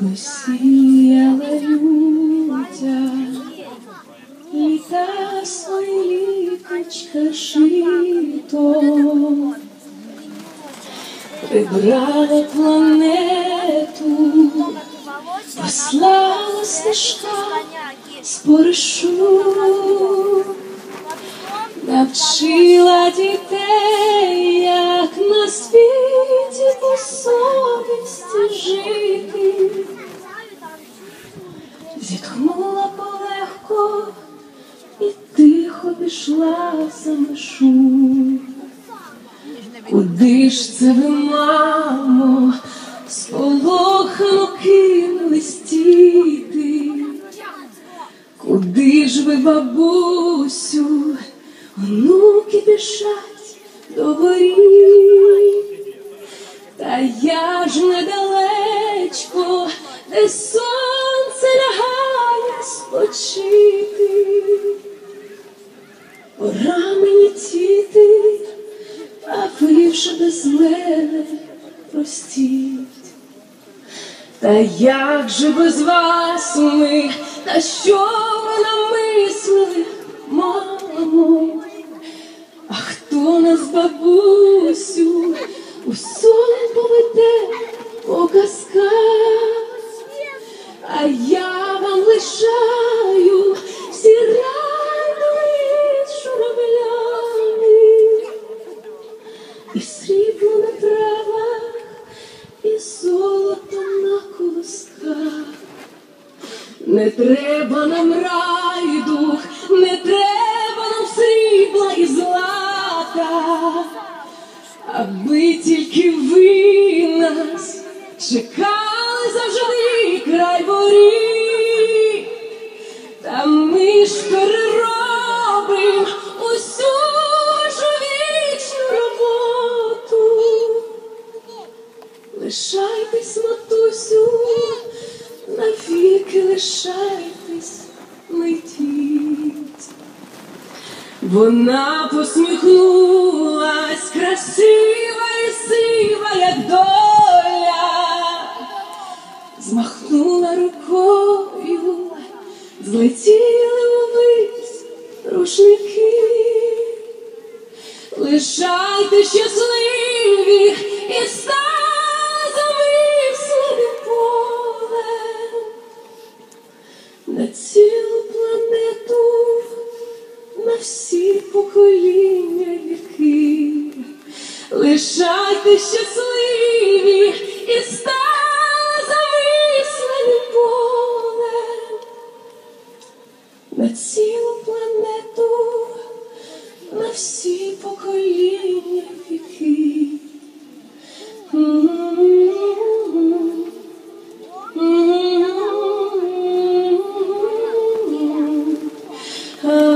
посіяла людя, літа свої літочка шито, прибрала планету, послала стежка з навчила пішла за межу. Куди ж це ви, мамо, сполохано кинулись діти? Куди ж ви, бабусю, онуки біжать до воріт? Та я ж недалечко, де сонце лягає спочити. Вже без мене простіть. Та як же без вас ми, на що ви намислили, мамо? А хто нас, бабусю, у сон поведе по казках? А я вам лишаю Не треба нам райдух, не треба нам срібла і злата, аби тільки ви нас чекали завжди край воріт. лишайтесь, летіть. Вона посміхнулась красива і сива як доля, змахнула рукою, злетіли увись рушники, лишайте щасливі і ста. покоління віки, лишайте щасливі і завислене поле на цілу планету, на всі покоління віки. Oh.